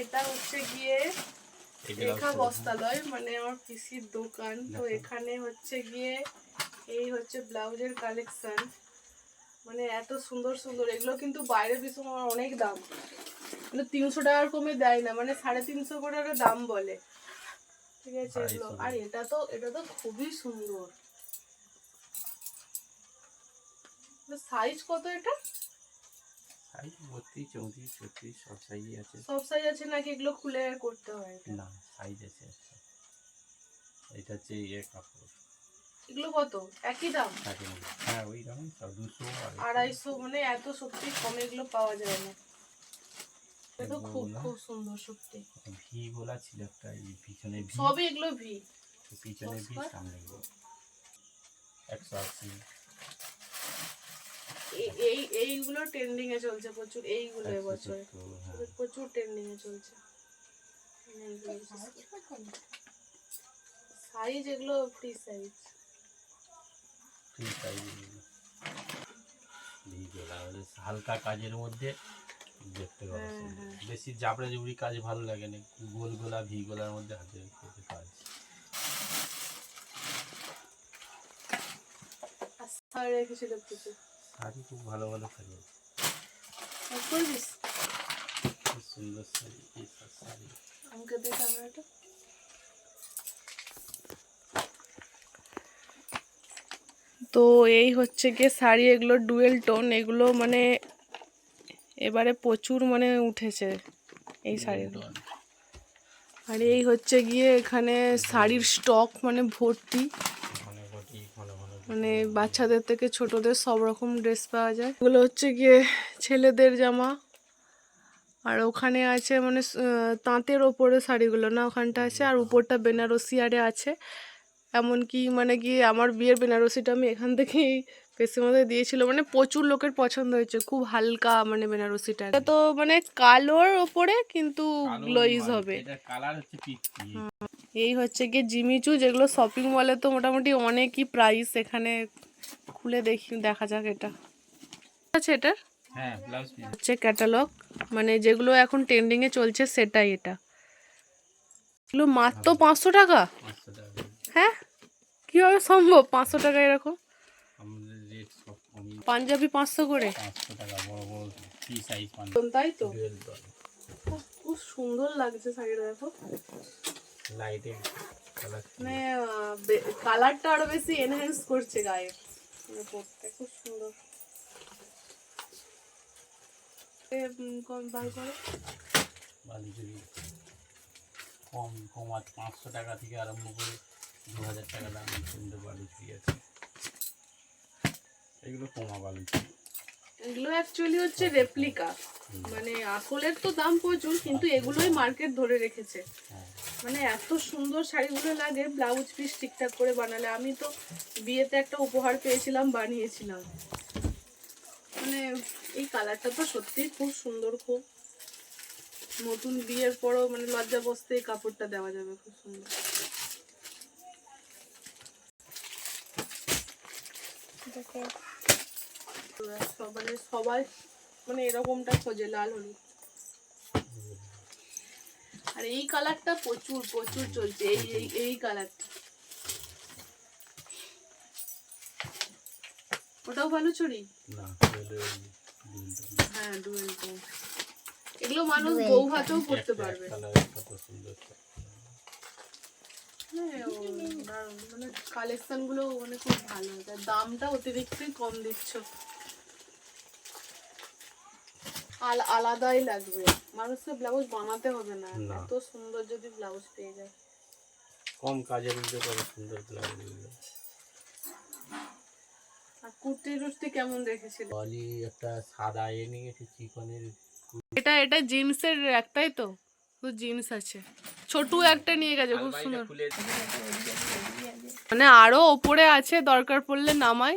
এটা হচ্ছে গিয়ে রেখা বস্তালয় মানে আমার পিসির দোকান। তো এখানে হচ্ছে গিয়ে এই হচ্ছে ব্লাউজের কালেকশন মানে এত সুন্দর সুন্দর এগুলো কিন্তু বাইরে ভীষণ আমার অনেক দাম। এগুলো তিনশো টাকার কমে দেয় না মানে সাড়ে তিনশো করে একটা দাম বলে। ঠিক আছে এগুলো আর এটা তো এটা তো খুবই সুন্দর। সাইজ কত এটা? সাইজ বত্রিশ চৌত্রিশ ছত্রিশ সব সাইজই আছে। সব সাইজ আছে নাকি এগুলো খুলে করতে হয় না সাইজ আছে একটা। এটা হচ্ছে ইয়ে কাপড়। এগুলো কত? একই দাম? হ্যাঁ ওই দুশো আড়াইশো। মানে এত সত্যি কমে এগুলো পাওয়া যায় না। এটা খুব খুব সুন্দর সত্যি। ভি গোলা ছিল একটা এই পিছনে ভি। সবই এগুলো ভি? পিছনে ভি সামনে এই এইগুলো ট্রেন্ডিং এ চলছে প্রচুর এইগুলো একশো এবছরে। সত্তর হ্যাঁ প্রচুর ট্রেন্ডিং এ চলছে। সাইজ এগুলো ফ্রি সাইজ ঠিক সাইজ হালকা কাজের মধ্যে দেখতে পাবো হ্যাঁ। হ্যাঁ। বেশি জাবড়া জুবড়ি কাজ ভালো লাগে না। গোল গোলা ভি গোলার মধ্যে হাতে কাজ আর কিছু। শাড়ি খুব ভালো ভালো খুব সুন্দর শাড়ি এই শাড়ি। আমাকে দে ক্যামেরাটা। তো এই হচ্ছে গিয়ে শাড়ি এগুলো ডুয়েল টোন এগুলো মানে এবারে প্রচুর মানে উঠেছে এই শাড়িগুলো। আর এই হচ্ছে গিয়ে এখানে শাড়ির স্টক মানে ভর্তি। মানে বাচ্চাদের থেকে ছোটদের সব রকম ড্রেস পাওয়া যায়। এগুলো হচ্ছে গিয়ে ছেলেদের জামা। আর ওখানে আছে মানে তাঁতের ওপরে শাড়িগুলো না, ওখানটা আছে। আর উপরটা বেনারসি আরে আছে। এমনকি মানে গিয়ে আমার বিয়ের বেনারসিটা আমি এখান থেকেই মধ্যে দিয়েছিল মানে প্রচুর লোকের পছন্দ হয়েছে খুব হালকা মানে বেনারসিটা এটা তো মানে কালোর ওপরে কিন্তু গ্লোইজ হবে। এটা কালার হচ্ছে পিচি এই হচ্ছে গিয়ে জিমিচু যেগুলো শপিং মলে তো মোটামুটি অনেকই প্রাইস এখানে খুলে দেখি দেখা যাক এটা। আছে এটা হ্যাঁ ব্লাউজ হচ্ছে ক্যাটালগ মানে যেগুলো এখন ট্রেন্ডিংয়ে চলছে সেটাই এটা। এগুলো মাত্র পাঁচশো টাকা? পাঁচশো টাকা। হ্যাঁ? কীভাবে সম্ভব? পাঁচশো টাকা এরকম আমাদের রেট সব কমই পাঞ্জাবি পাঁচশো করে? পাঁচশো টাকা বড় বড় পি সাইজ পান তাই তো? খুব সুন্দর লাগছে শাড়িটা দেখো। লাইটিং মানে কালারটা আরও বেশি এনহ্যান্স করছে গায়ে। মানে পরতে খুব সুন্দর। কম বার করো। কম কম আছে পাঁচশো টাকা থেকে আরম্ভ করে দু হাজার টাকা দাম বালি চুরি আছে। এগুলো কমা বালি এগুলো অ্যাকচুয়ালি হচ্ছে রেপ্লিকা মানে আসলের তো দাম প্রচুর কিন্তু এগুলোই মার্কেট ধরে রেখেছে। মানে এত সুন্দর শাড়িগুলো লাগে ব্লাউজ পিস ঠিকঠাক করে বানালে। আমি তো বিয়েতে একটা উপহার পেয়েছিলাম বানিয়েছিলাম। মানে এই কালারটা তো সত্যিই খুব সুন্দর খুব নতুন বিয়ের পরও মানে লজ্জা বসতে এই কাপড়টা দেওয়া যাবে খুব সুন্দর। সব- মানে সবাই মানে এরকমটা খোঁজে লাল হলুদ। আর এই কালারটা প্রচুর প্রচুর চলছে এই এই এই কালারটা। ওটাও ভালো হ্যাঁ ডুয়েল টোন এগুলো মানুষ বউ হাতেও পরতে পারবে। হ্যাঁ, মানে কালেকশনগুলো মানে খুব ভালো। তার দামটা অতিরিক্তই কম দিচ্ছ। আল- আলাদাই লাগবে। মানুষকে ব্লাউজ বানাতে হবে না। এত সুন্দর যদি ব্লাউজ পেয়ে যায়। কম কাজের মধ্যে কত সুন্দর ব্লাউজ আর কুর্তি টুর্তি কেমন রেখেছিল বালি একটা সাদা এ নিয়ে চিকনের এটা এটা জিন্সের একটাই তো? শুধু জিন্স আছে। ছোটু একটা নিয়ে গেছে খুব সুন্দর। মানে আরও ওপরে আছে দরকার পড়লে নামাই